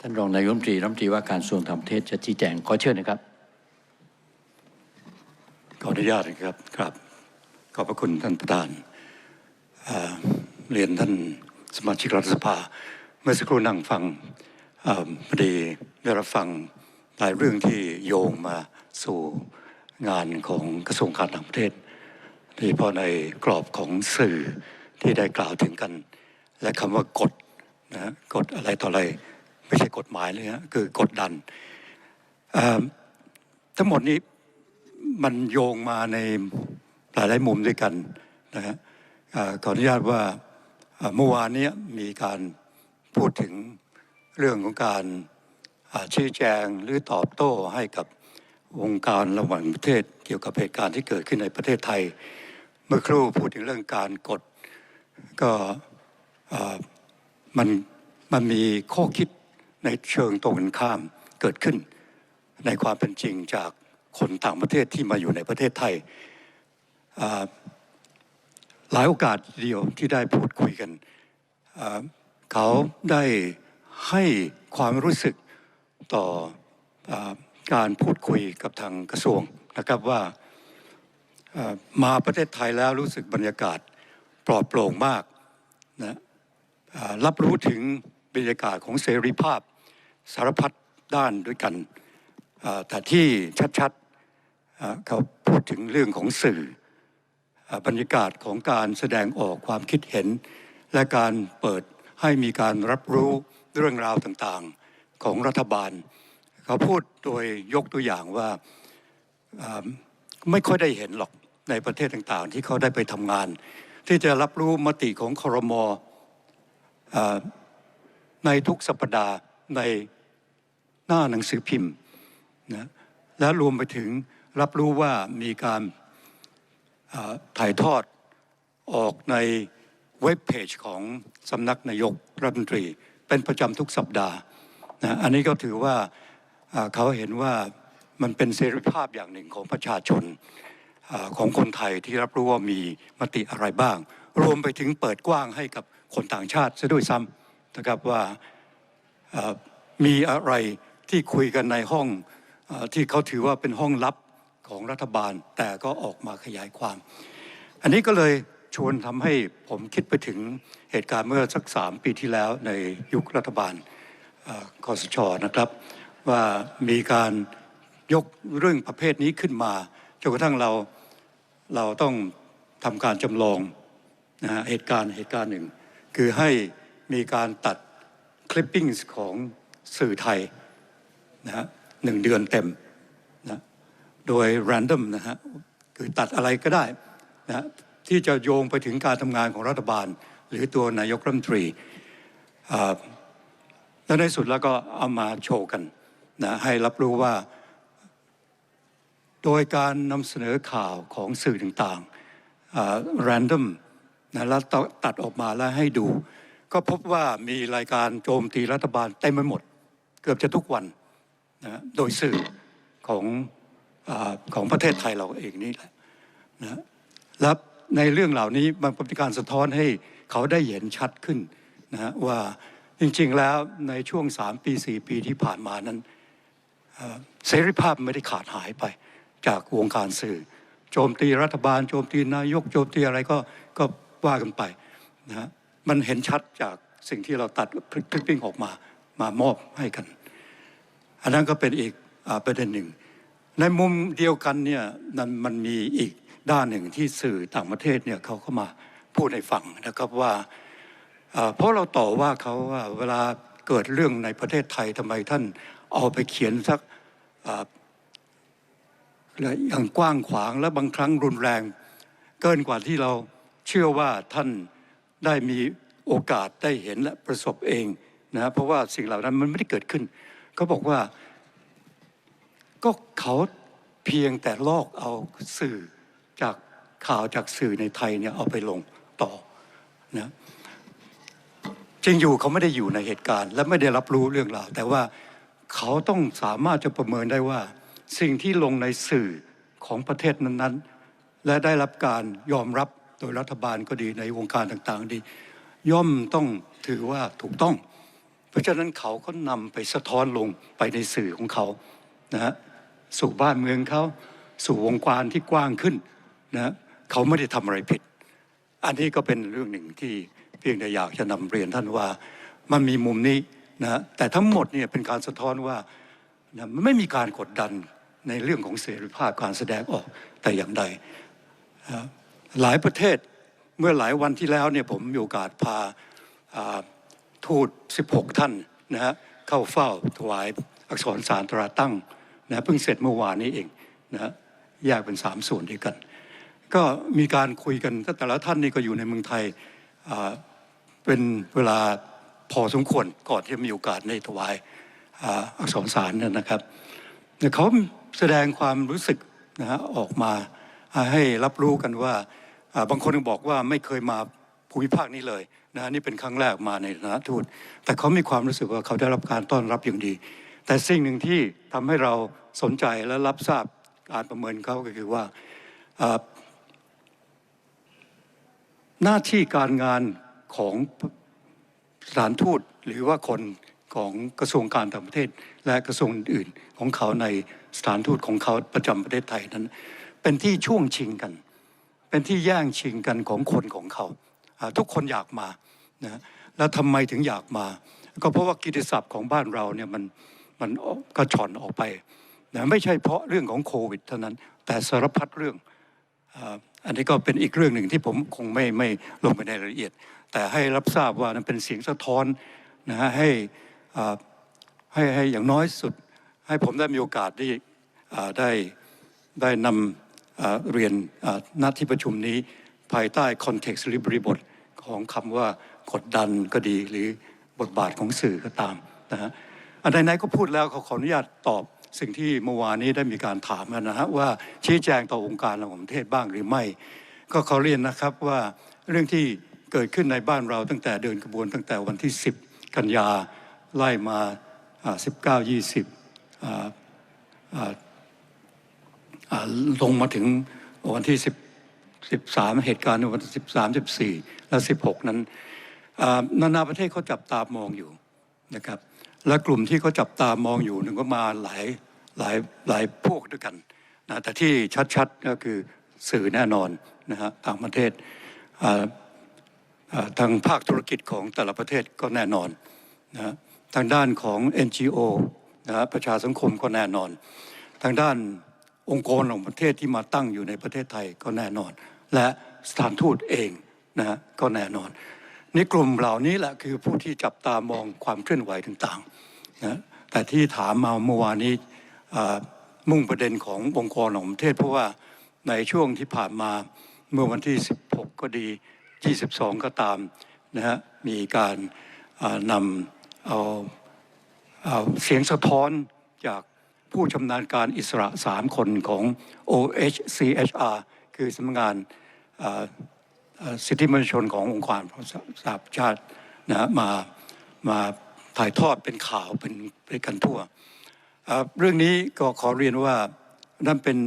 ท่านรองนายกรัฐมนตรีรัฐมนตรีว่าการกระทรวงต่างประเทศจะชี้แจงขอเชิญนะครับขออนุญาตนะครับครับ ขอบพระคุณท่านประธานเเรียนท่านสมาชิกรัฐสภา เมื่อสักครู่นั่งฟังพอดีได้รับฟังหลายเรื่องที่โยงมาสู่งานของกระทรวงการต่างประเทศโดยเฉพาะในกรอบของสื่อที่ได้กล่าวถึงกัน และคำว่ากฎนะฮะกฎอะไรต่ออะไร ไม่ใช่กฎหมายเลยฮะคือกดดันทั้งหมดนี้มันโยงมาในหลายๆมุมด้วยกันนะฮะขออนุญาตว่าเมื่อวานนี้มีการพูดถึงเรื่องของการชี้แจงหรือตอบโต้ให้กับวงค์การระหว่างประเทศเกี่ยวกับเหตุการณ์ที่เกิดขึ้นในประเทศไทย เมื่อครู่พูดถึงเรื่องการกดก็มันมันมีข้อคิด ในเชิงตรงกันข้ามเกิดขึ้น ในความเป็นจริงจากคนต่างประเทศที่มาอยู่ในประเทศไทย หลายโอกาสเดียวที่ได้พูดคุยกัน เขาได้ให้ความรู้สึกต่ออการพูดคุยกับทางกระทรวงนะครับว่ามาประเทศไทยแล้วรู้สึกบรรยากาศปลอดโปร่งมากนะรับรู้ถึง บรรยากาศของเสรีภาพสารพัดด้านด้วยกัน แต่ที่ชัดๆเขาพูดถึงเรื่องของสื่ออบรรยากาศของการแสดงออกความคิดเห็น และการเปิดให้มีการรับรู้เรื่องราวต่างๆของรัฐบาล เขาพูดโดยยกตัวอย่างว่าไม่ค่อยได้เห็นหรอกในประเทศต่างๆ ที่เขาได้ไปทำงาน ที่จะรับรู้มติของคอรมอ ในทุกสัปดาห์ในหน้าหนังสือพิมพ์นะและรวมไปถึงรับรู้ว่ามีการถ่ายทอดออกในเว็บเพจของสำนักนายกรัฐมนตรี เป็นประจำทุกสัปดาห์นะอันนี้ก็ถือว่าเขาเห็นว่ามันเป็นเสรีภาพอย่างหนึ่งของประชาชนอของคนไทยที่รับรู้ว่ามีมติอะไรบ้าง รวมไปถึงเปิดกว้างให้กับคนต่างชาติซะด้วยซ้ำ นะครับว่ามีอะไรที่คุยกันในห้องอที่เขาถือว่าเป็นห้องลับของรัฐบาล แต่ก็ออกมาขยายความ อันนี้ก็เลยชวนทำให้ผมคิดไปถึงเหตุการณ์เมื่อสักสามปีที่แล้วในยุครัฐบาลอคอสชนะครับ ว่ามีการยกเรื่องประเภทนี้ขึ้นมาจนกระทั่งเราเราต้องทำการจำลองนะฮะเหตุการณ์เหตุการณ์หนึ่ง คือให้ มีการตัดคลิปปิ้งของสื่อไทยนะฮะหนึ่งเดือนเต็มนะโดย random นะฮะคือตัดอะไรก็ได้นะที่จะโยงไปถึงการทำงานของรัฐบาล หรือตัวนายกรัฐมนตรีแล้วในสุดแล้วก็เอามาโชว์กันนะให้รับรู้ว่า โดยการนำเสนอข่าวของสื่อต่างๆ random นะแล้วตัดออกมาแล้วให้ดู ก็พบว่ามีรายการโจมตีรัฐบาลเต็มไปหมด เกือบจะทุกวันนะโดยสื่อของอของประเทศไทยเราเองนี่แหละนะแล้วในเรื่องเหล่านี้มันเป็นการสะท้อนให้เขาได้เห็นชัดขึ้นนะว่าจริงๆแล้วในช่วง 3 ปี 4 ปีที่ผ่านมานั้นเสรีภาพไม่ได้ขาดหายไปจากวงการสื่อ โจมตีรัฐบาล โจมตีนายกโจมตีอะไรก็ก็ว่ากันไปนะฮะ มันเห็นชัดจากสิ่งที่เราตัดคลิปปิ้งออกมามามอบให้กัน อันนั้นก็เป็นอีกอประเด็นหนึ่ง ในมุมเดียวกันเนี่ยนั้นมันมีอีกด้านหนึ่งที่สื่อต่างประเทศเนี่ยเขาก็มาพูดให้ฟังนะครับว่าเพราะเราต่อว่าเขาว่าเวลาเกิดเรื่องในประเทศไทยทำไมท่านเอาไปเขียนสักอย่างกว้างขวางและบางครั้งรุนแรง เกินกว่าที่เราเชื่อว่าท่าน ได้มีโอกาสได้เห็นและประสบเองนะเพราะว่าสิ่งเหล่านั้นมันไม่ได้เกิดขึ้นเขาบอกว่าก็เขาเพียงแต่ลอกเอาสื่อจากข่าวจากสื่อในไทยเนี่ยเอาไปลงต่อนะจริงอยู่เขาไม่ได้อยู่ในเหตุการณ์ และไม่ได้รับรู้เรื่องราวแต่ว่าเขาต้องสามารถจะประเมินได้ว่า สิ่งที่ลงในสื่อของประเทศนั้นๆ และได้รับการยอมรับ โดยรัฐบาลก็ดีในวงการต่างๆ ดี ย่อมต้องถือว่าถูกต้อง เพราะฉะนั้นเขาก็นำไปสะท้อนลงไปในสื่อของเขานะฮะสู่บ้านเมืองเขาสู่วงการที่กว้างขึ้นนะฮะเขาไม่ได้ทำอะไรผิด อันนี้ก็เป็นเรื่องหนึ่งที่เพียงแต่อยากจะนำเรียนท่านว่ามันมีมุมนี้นะฮะแต่ทั้งหมดเนี่ยเป็นการสะท้อนว่านะมันไม่มีการกดดันในเรื่องของเสรีภาพการแสดงออกแต่อย่างใด หลายประเทศเมื่อหลายวันที่แล้วเนี่ยผมมีโอกาสพาาทูต 16 ท่านนะฮะเข้าเฝ้าถวายอักษรสารตราตั้งนะเพิ่งเสร็จเมื่อวานนี้เองนะฮะแยกเป็นสามส่วนด้วยกัน ก็มีการคุยกันแต่ละท่านนี่ก็อยู่ในเมืองไทยเป็นเวลาพอสมควรก่อนที่จะมีโอกาสในถวายอักษรสารนยนะครับเนี่ยเขาแสดงความรู้สึกนะฮะออกมา ให้รับรู้กันว่าบางคนบอกว่าไม่เคยมาภูมิภาคนี้เลยนะนี่เป็นครั้งแรกมาในฐานะทูตแต่เขามีความรู้สึกว่าเขาได้รับการต้อนรับอย่างดี แต่สิ่งหนึ่งที่ทำให้เราสนใจและรับทราบการประเมินเขาก็คือว่าหน้าที่การงานของสถานทูตหรือว่าคนของกระทรวงการต่างประเทศ และกระทรวงอื่นของเขาในสถานทูตของเขาประจำประเทศไทยนั้น เป็นที่ช่วงชิงกัน เป็นที่แย่งชิงกันของคนของเขา ทุกคนอยากมานะแล้วทำไมถึงอยากมา ก็เพราะว่ากิติศัพท์ของบ้านเราเนี่ยมันมันกระชอนออกไปนะไม่ใช่เพราะเรื่องของโควิดเท่านั้น แต่สารพัดเรื่องอันนี้ก็เป็นอีกเรื่องหนึ่งที่ผมคงไม่ไม่ลงไปในรายละเอียด แต่ให้รับทราบว่านั้นเป็นเสียงสะท้อนนะฮะให้ให้ให้อย่างน้อยสุด ให้ผมได้มีโอกาสได้อ่ได้ได้นำ เรียนอ่าณที่ประชุมนี้ภายใต้คอนเท็กซ์หรือบริบทของคำว่ากดดันก็ดีหรือบทบาทของสื่อก็ตามนะฮะอันไหนๆก็พูดแล้วขอขออนุญาตตอบสิ่งที่เมื่อวานนี้ได้มีการถามกันนะฮะว่าชี้แจงต่อองค์การระหว่างประเทศบ้างหรือไม่ ก็ขอเรียนนะครับว่าเรื่องที่เกิดขึ้นในบ้านเราตั้งแต่เดินขบวนตั้งแต่วันที่ 10 กันยาไล่มา 19 20อ่า ลงมาถึงวันที่13เหตุการณ์ในวันที่13 14และ16นั้นนานาประเทศเขาจับตามองอยู่นะครับ และกลุ่มที่เขาจับตามองอยู่นึงก็มาหลายหลายหลายพวกด้วยกันนะแต่ที่ชัดๆก็คือสื่อแน่นอนนะฮะต่างประเทศทางภาคธุรกิจของแต่ละประเทศก็แน่นอนนะฮะทางด้านของ NGO นะฮะประชาสังคมก็แน่นอน ทางด้าน องค์กรของประเทศที่มาตั้งอยู่ในประเทศไทยก็แน่นอน และสถานทูตเองนะฮะก็แน่นอนนี่กลุ่มเหล่านี้แหละคือผู้ที่จับตามองความเคลื่อนไหวต่างๆนะแต่ที่ถามมาเมื่อวานนี้มุ่งประเด็นขององค์กรของประเทศ เพราะว่าในช่วงที่ผ่านมาเมื่อวันที่ 16 ก็ดี 22 ก็ตามนะฮะมีการนำเอาเอาเสียงสะท้อนจาก ผู้ชำนาญการอิสระ 3 คนของ OHCHR คือสำนักงานสิทธิมนุษยชนขององค์การสหประชาชาตินะมามาถ่ายทอดเป็นข่าวเป็นไปกันทั่ว เรื่องนี้ก็ขอเรียนว่านั่นเป็น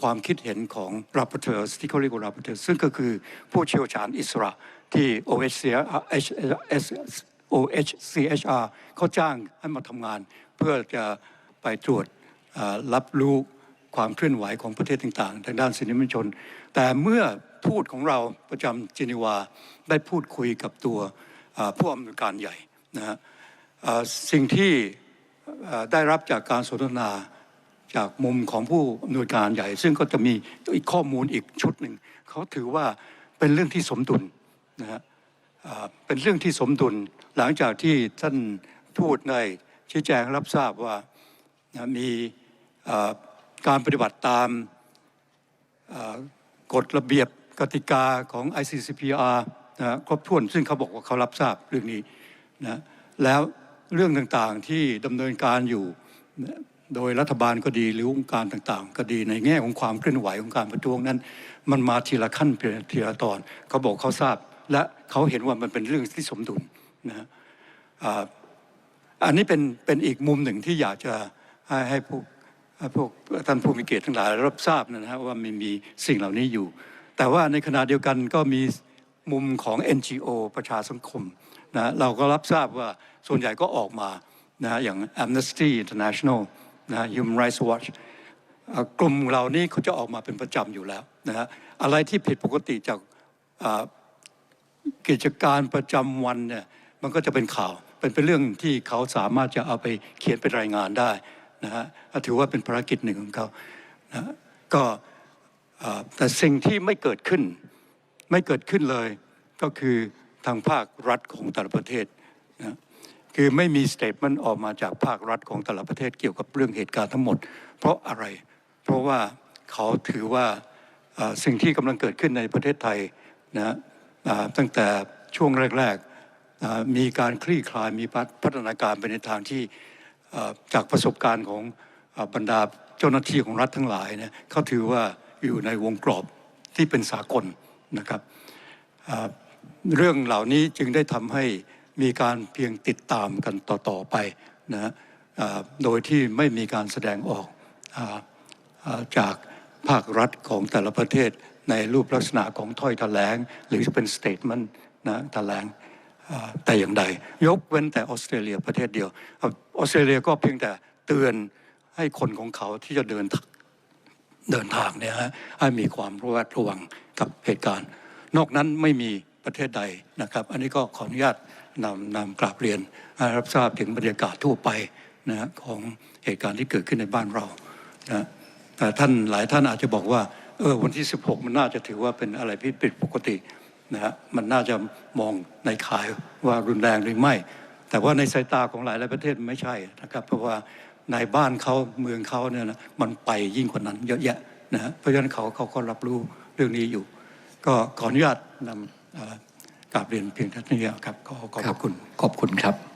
ความคิดเห็นของ rapporteurs ที่เขาเรียกว่า rapporteurs ซึ่งก็คือผู้เชี่ยวชาญอิสระที่ OHCHR เขาจ้างให้มาทำงาน เพื่อจะไปตรวจ รับรู้ความเคลื่อนไหวของประเทศต่างๆ ทางด้านสิทธิมนุษยชน แต่เมื่อทูตของเราประจำเจนีวาได้พูดคุยกับตัวผู้อำนวยการใหญ่นะฮะสิ่งที่ได้รับจากการสนทนาจากมุมของผู้อำนวยการใหญ่ ซึ่งก็จะมีอีกข้อมูลอีกชุดหนึ่งเขาถือว่าเป็นเรื่องที่สมดุลนะฮะเป็นเรื่องที่สมดุลหลังจากที่ท่านทูตได้ชี้แจงรับทราบว่านะมี การปฏิบัติตามกฎระเบียบกติกาของ ICCPR นะครบถ้วนซึ่งเขาบอกว่าเขารับทราบเรื่องนี้นะแล้วเรื่องต่างๆที่ดำเนินการอยู่โดยรัฐบาลก็ดีหรือองค์การต่างๆ ก็ดีในแง่ของความเคลื่อนไหวของการประท้วงนั้น มันมาทีละขั้นทีละตอน เขาบอกเขาทราบ และเขาเห็นว่ามันเป็นเรื่องที่สมดุลนะฮะอ่าอันนี้เป็นเป็นอีกมุมหนึ่งที่อยากจะให้ให้พวกให้ พวกท่านผู้มีเกียรติทั้งหลายรับทราบนะฮะว่ามันมีสิ่งเหล่านี้อยู่ แต่ว่าในขณะเดียวกันก็มีมุมของ NGO ประชาสังคมนะเราก็รับทราบว่าส่วนใหญ่ก็ออกมานะอย่าง Amnesty International นะ Human Rights Watch เอ่อกลุ่มเหล่านี้เขาจะออกมาเป็นประจำอยู่แล้วนะฮะอะไรที่ผิดปกติจากกิจการประจำวันเนี่ยมันก็จะเป็นข่าวเป็นเป็นเรื่องที่เขาสามารถจะเอาไปเขียนเป็นรายงานได้ นะฮะถือว่าเป็นภารกิจหนึ่งของเขานะก็แต่สิ่งที่ไม่เกิดขึ้น ไม่เกิดขึ้นเลยก็คือทางภาครัฐของแต่ละประเทศนะคือไม่มีสเต t เมนออกมาจากภาครัฐของแต่ละประเทศเกี่ยวกับเรื่องเหตุการณ์ทั้งหมด เพราะอะไร เพราะว่าเขาถือว่าสิ่งที่กำลังเกิดขึ้นในประเทศไทยนะตั้งแต่ช่วงแรกๆมีการคลี่คลายมีพัฒนาการไปในทางที่ จากประสบการณ์ของบรรดาเจ้าหน้าที่ของรัฐทั้งหลายเนี่ยเขาถือว่าอยู่ในวงกรอบที่เป็นสากลนะครับเรื่องเหล่านี้จึงได้ทำให้มีการเพียงติดตามกันต่อๆไปนะโดยที่ไม่มีการแสดงออกออจากภาครัฐของแต่ละประเทศในรูปลักษณะของถ้อยแถลง หรือจะเป็นสเตทเมนต์นะแถลงแต่อย่างใด ยกเว้นแต่ออสเตรเลียประเทศเดียว ออสเตรเลียก็เพียงแต่เตือนให้คนของเขาที่จะเดินเดินทางเนี่ยฮะให้มีความระแวดระวังกับเหตุการณ์ นอกนั้นไม่มีประเทศใดนะครับ อันนี้ก็ขออนุญาตนำนำกราบเรียนรับทราบถึงบรรยากาศทั่วไปนะฮะของเหตุการณ์ที่เกิดขึ้นในบ้านเรานะแต่ท่านหลายท่านอาจจะบอกว่าเออวันที่ 16 มันน่าจะถือว่าเป็นอะไรผิดปกตินะฮะมันน่าจะมองในข่ายว่ารุนแรงหรือไม่ แต่ว่าในสายตาของหลายหลายประเทศไม่ใช่นะครับเพราะว่าในบ้านเขาเมืองเขาเนี่ยนะมันไปยิ่งกว่านั้นเยอะแยะนะฮะเพราะฉะนั้นเขาเขาก็รับรู้เรื่องนี้อยู่ ก็ขออนุญาตนำกราบเรียนเพียงเท่านี้ครับขอขอบคุณขอบคุณครับ